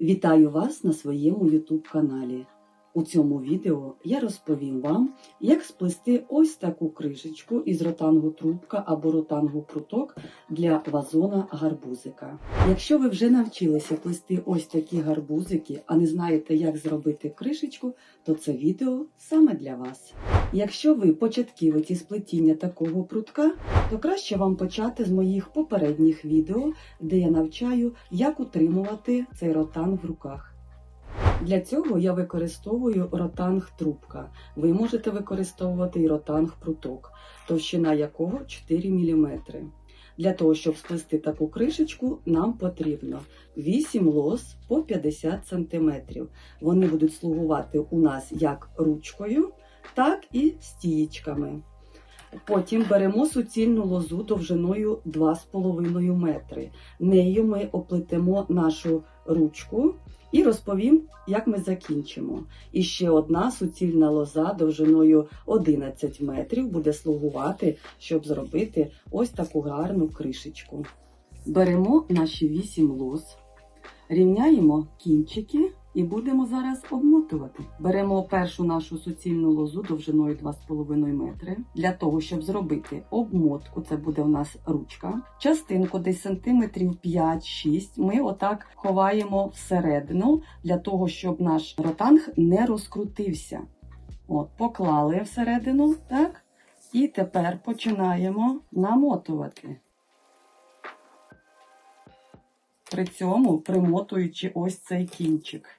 Вітаю вас на своєму YouTube каналі. У цьому відео я розповім вам, як сплести ось таку кришечку із ротангу трубка або ротангу пруток для вазона гарбузика. Якщо ви вже навчилися плести ось такі гарбузики, а не знаєте, як зробити кришечку, то це відео саме для вас. Якщо ви початківець із плетіння такого прутка, то краще вам почати з моїх попередніх відео, де я навчаю, як утримувати цей ротанг в руках. Для цього я використовую ротанг трубка. Ви можете використовувати і ротанг пруток, товщина якого 4 мм. Для того, щоб сплести таку кришечку, нам потрібно 8 лос по 50 см. Вони будуть слугувати у нас як ручкою, так і стієчками. Потім беремо суцільну лозу довжиною 2,5 метри. Нею ми оплетемо нашу ручку і розповім, як ми закінчимо. І ще одна суцільна лоза довжиною 11 метрів буде слугувати, щоб зробити ось таку гарну кришечку. Беремо наші 8 лоз, рівняємо кінчики і будемо зараз обмотувати. Беремо першу нашу суцільну лозу довжиною 2,5 метри. Для того, щоб зробити обмотку, це буде у нас ручка. Частинку десь сантиметрів 5-6 ми отак ховаємо всередину, для того, щоб наш ротанг не розкрутився. От, поклали всередину, так? І тепер починаємо намотувати. При цьому примотуючи ось цей кінчик.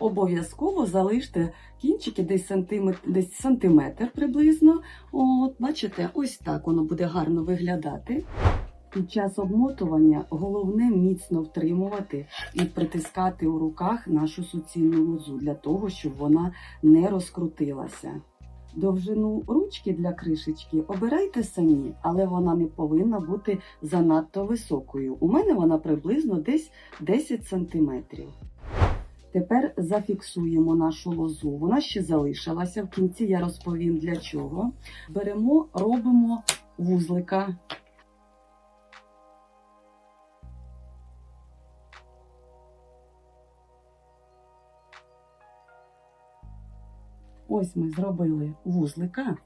Обов'язково залиште кінчики десь сантиметр, десь сантиметр приблизно. От, бачите, ось так воно буде гарно виглядати. Під час обмотування головне міцно втримувати і притискати у руках нашу суцільну лозу для того, щоб вона не розкрутилася. Довжину ручки для кришечки обирайте самі, але вона не повинна бути занадто високою. У мене вона приблизно десь 10 сантиметрів. Тепер зафіксуємо нашу лозу. Вона ще залишилася. В кінці я розповім для чого. Беремо, робимо вузлика. Ось ми зробили вузлика,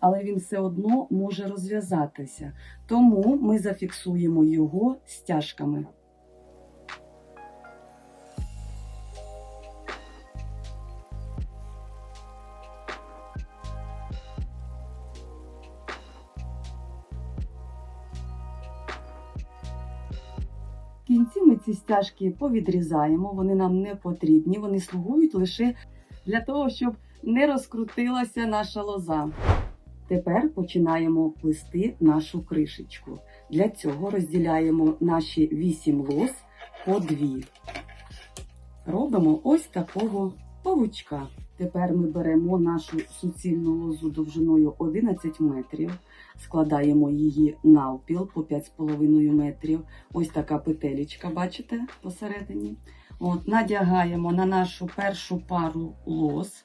але він все одно може розв'язатися. Тому ми зафіксуємо його стяжками. Кінці ми ці стяжки повідрізаємо, вони нам не потрібні, вони слугують лише для того, щоб не розкрутилася наша лоза. Тепер починаємо плести нашу кришечку. Для цього розділяємо наші 8 лоз по 2. Робимо ось такого павучка. Тепер ми беремо нашу суцільну лозу довжиною 11 метрів, складаємо її навпіл по 5,5 метрів. Ось така петелечка, бачите, посередині. От, Надягаємо на нашу першу пару лоз.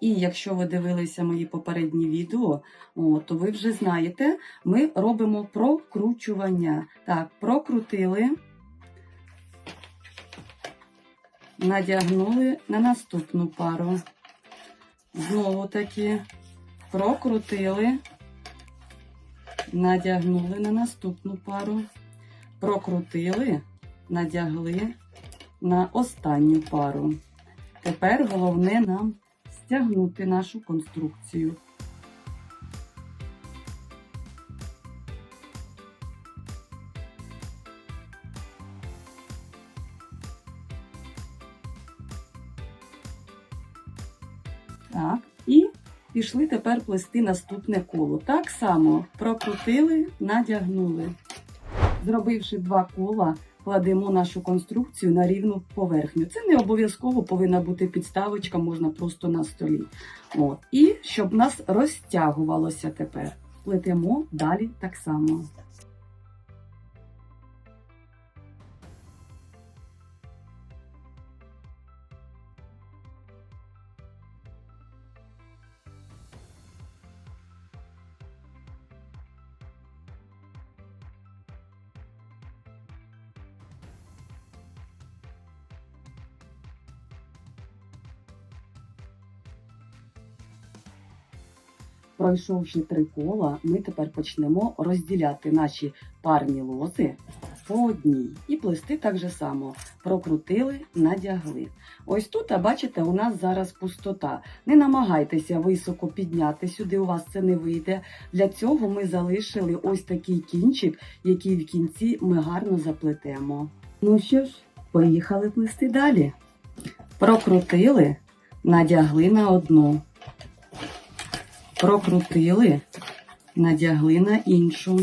І якщо ви дивилися мої попередні відео, о, то ви вже знаєте, ми робимо прокручування. Так, прокрутили, надягнули на наступну пару. Знову таки прокрутили, надягнули на наступну пару, прокрутили, надягли на останню пару. Тепер головне нам стягнути нашу конструкцію. Так, і пішли тепер плести наступне коло. Так само прокрутили, надягнули. Зробивши два кола, кладемо нашу конструкцію на рівну поверхню. Це не обов'язково повинна бути підставочка, можна просто на столі. От. І щоб нас розтягувалося тепер. Плетемо далі так само. Пройшовши три кола, ми тепер почнемо розділяти наші парні лози по одній і плести так же само. Прокрутили, надягли. Ось тут, а бачите, у нас зараз пустота. Не намагайтеся високо підняти сюди, у вас це не вийде. Для цього ми залишили ось такий кінчик, який в кінці ми гарно заплетемо. Ну що ж, поїхали плести далі. Прокрутили, надягли на одну. Прокрутили, надягли на іншу.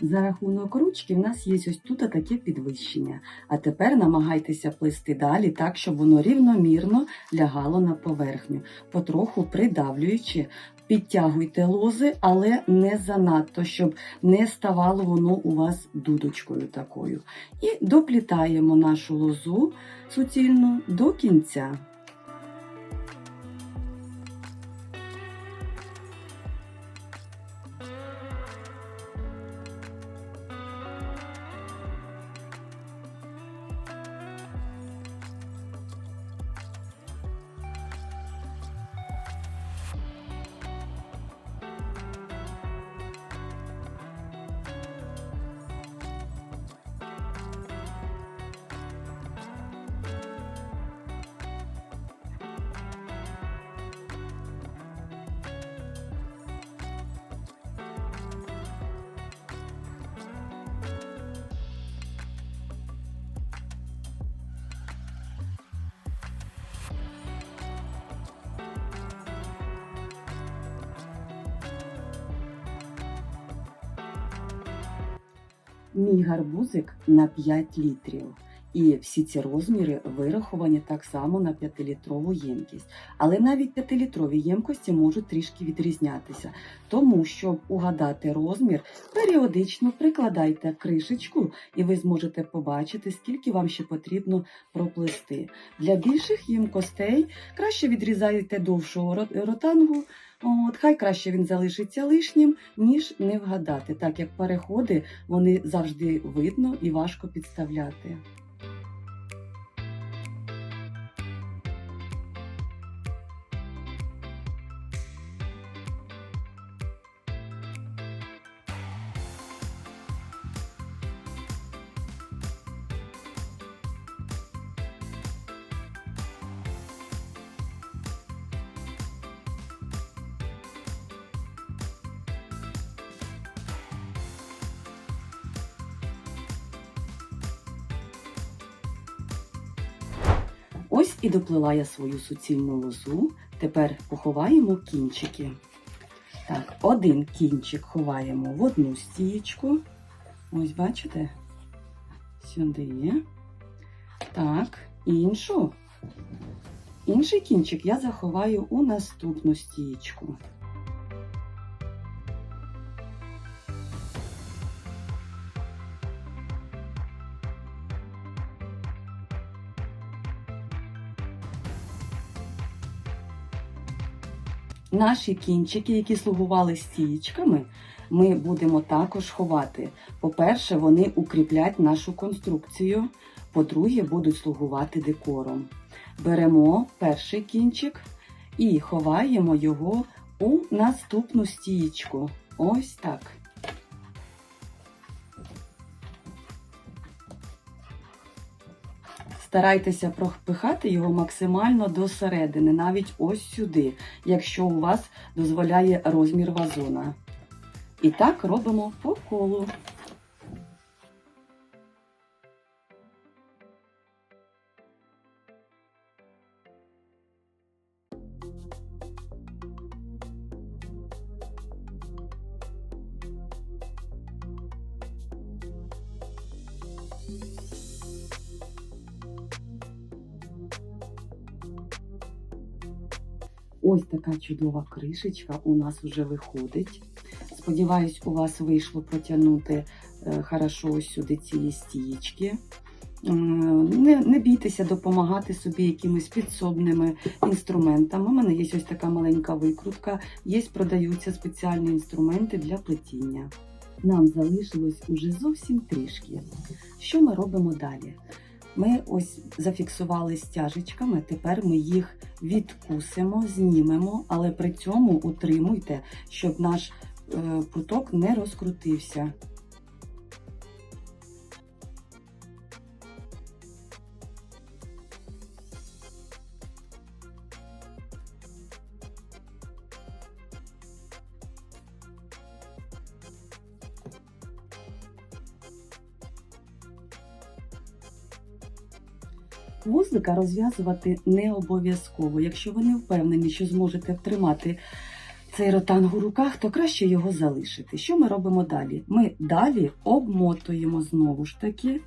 За рахунок ручки в нас є ось тут таке підвищення. А тепер намагайтеся плести далі так, щоб воно рівномірно лягало на поверхню, потроху придавлюючи. Підтягуйте лози, але не занадто, щоб не ставало воно у вас дудочкою такою. І доплітаємо нашу лозу суцільну до кінця. Мій гарбузик на 5 літрів. І всі ці розміри вираховані так само на 5-літрову ємкість. Але навіть 5-літрові ємкості можуть трішки відрізнятися. Тому, щоб угадати розмір, періодично прикладайте кришечку, і ви зможете побачити, скільки вам ще потрібно проплести. Для більших ємкостей краще відрізайте довшого ротангу. От, хай краще він залишиться лишнім, ніж не вгадати, так як переходи вони завжди видно і важко підставляти. І доплила я свою суцільну лозу. Тепер поховаємо кінчики. Так, один кінчик ховаємо в одну стієчку. Ось, бачите? Сюди. Так, іншу. Інший кінчик я заховаю у наступну стієчку. Наші кінчики, які слугували стієчками, ми будемо також ховати. По-перше, вони укріплять нашу конструкцію. По-друге, будуть слугувати декором. Беремо перший кінчик і ховаємо його у наступну стієчку. Ось так. Старайтеся пропихати його максимально до середини, навіть ось сюди, якщо у вас дозволяє розмір вазона. І так робимо по колу. Ось така чудова кришечка у нас вже виходить. Сподіваюсь, у вас вийшло протягнути е, хорошо сюди ці стієчки. Не, не бійтеся допомагати собі якимись підсобними інструментами. У мене є ось така маленька викрутка, є продаються спеціальні інструменти для плетіння. Нам залишилось уже зовсім трішки. Що ми робимо далі? Ми ось зафіксували стяжечками, тепер ми їх відкусимо, знімемо, але при цьому утримуйте, щоб наш е, путок не розкрутився. Вузлика розв'язувати не обов'язково. Якщо ви не впевнені, що зможете втримати цей ротанг у руках, то краще його залишити. Що ми робимо далі? Ми далі обмотуємо знову ж таки.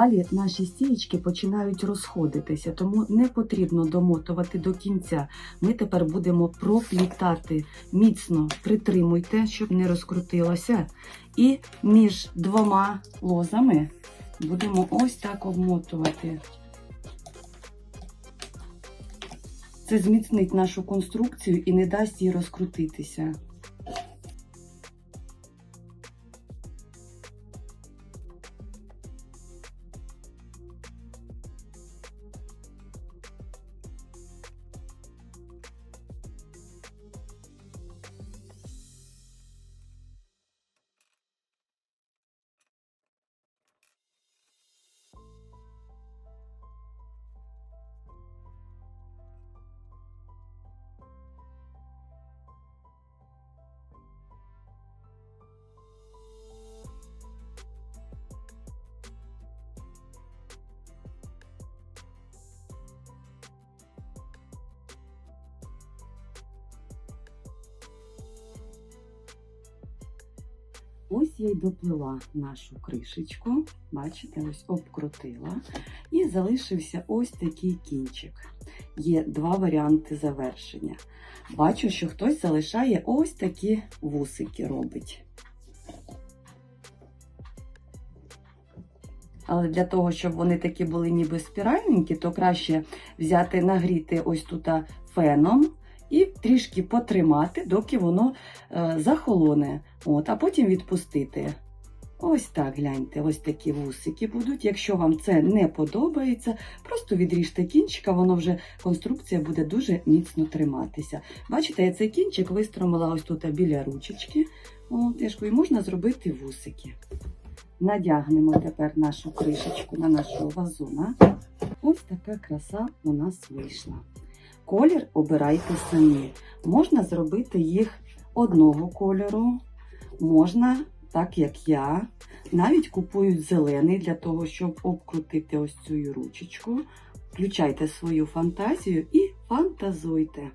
Далі наші стієчки починають розходитися, тому не потрібно домотувати до кінця. Ми тепер будемо проплітати міцно притримуйте, щоб не розкрутилося. І між двома лозами будемо ось так обмотувати. Це зміцнить нашу конструкцію і не дасть їй розкрутитися. Ось я й доплила нашу кришечку, бачите, ось обкрутила. І залишився ось такий кінчик. Є два варіанти завершення. Бачу, що хтось залишає ось такі вусики робить. Але для того, щоб вони такі були ніби спіральненькі, то краще взяти, нагріти ось тут феном і трішки потримати, доки воно е, захолоне. От, а потім відпустити. Ось так гляньте, ось такі вусики будуть. Якщо вам це не подобається, просто відріжте кінчика, воно вже конструкція буде дуже міцно триматися. Бачите, я цей кінчик вистромила ось тут біля ручечки. Кажу, і можна зробити вусики. Надягнемо тепер нашу кришечку на нашого вазона. Ось така краса у нас вийшла. Колір обирайте самі. Можна зробити їх одного кольору, можна, так як я, навіть купують зелений для того, щоб обкрутити ось цю ручечку. Включайте свою фантазію і фантазуйте.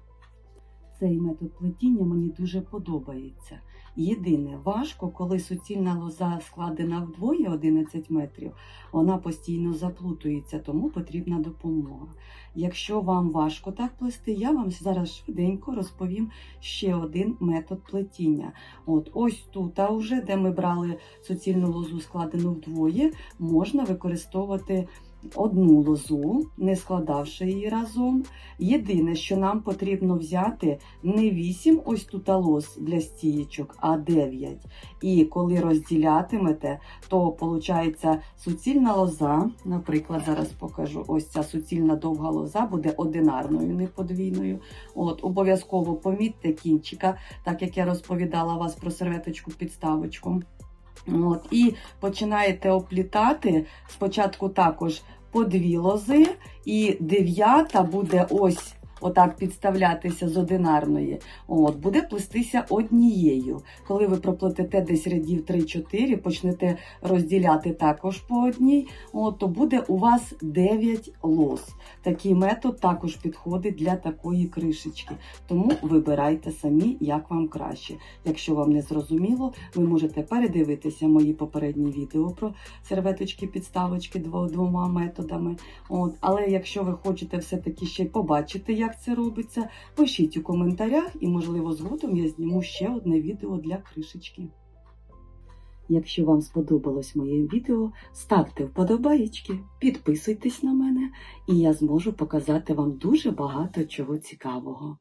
Цей метод плетіння мені дуже подобається. Єдине, важко, коли суцільна лоза складена вдвоє 11 метрів, вона постійно заплутується, тому потрібна допомога. Якщо вам важко так плести, я вам зараз швиденько розповім ще один метод плетіння. От ось тут, а вже де ми брали суцільну лозу, складену вдвоє, можна використовувати одну лозу, не складавши її разом. Єдине, що нам потрібно взяти не 8 ось тут лоз для стієчок, а 9. І коли розділятимете, то виходить суцільна лоза, наприклад, зараз покажу, ось ця суцільна довга лоза буде одинарною, не подвійною. От, Обов'язково помітьте кінчика, так як я розповідала вас про серветочку підставочку. От, І починаєте оплітати. Спочатку також по дві лози, і дев'ята буде ось отак підставлятися з одинарної, от, буде плестися однією. Коли ви проплетете десь рядів 3-4, почнете розділяти також по одній, от, то буде у вас 9 лос. Такий метод також підходить для такої кришечки. Тому вибирайте самі, як вам краще. Якщо вам не зрозуміло, ви можете передивитися мої попередні відео про серветочки, підставочки двома методами. От, але якщо ви хочете все-таки ще й побачити, як це робиться, пишіть у коментарях, і, можливо, згодом я зніму ще одне відео для кришечки. Якщо вам сподобалось моє відео, ставте вподобаєчки, підписуйтесь на мене, і я зможу показати вам дуже багато чого цікавого.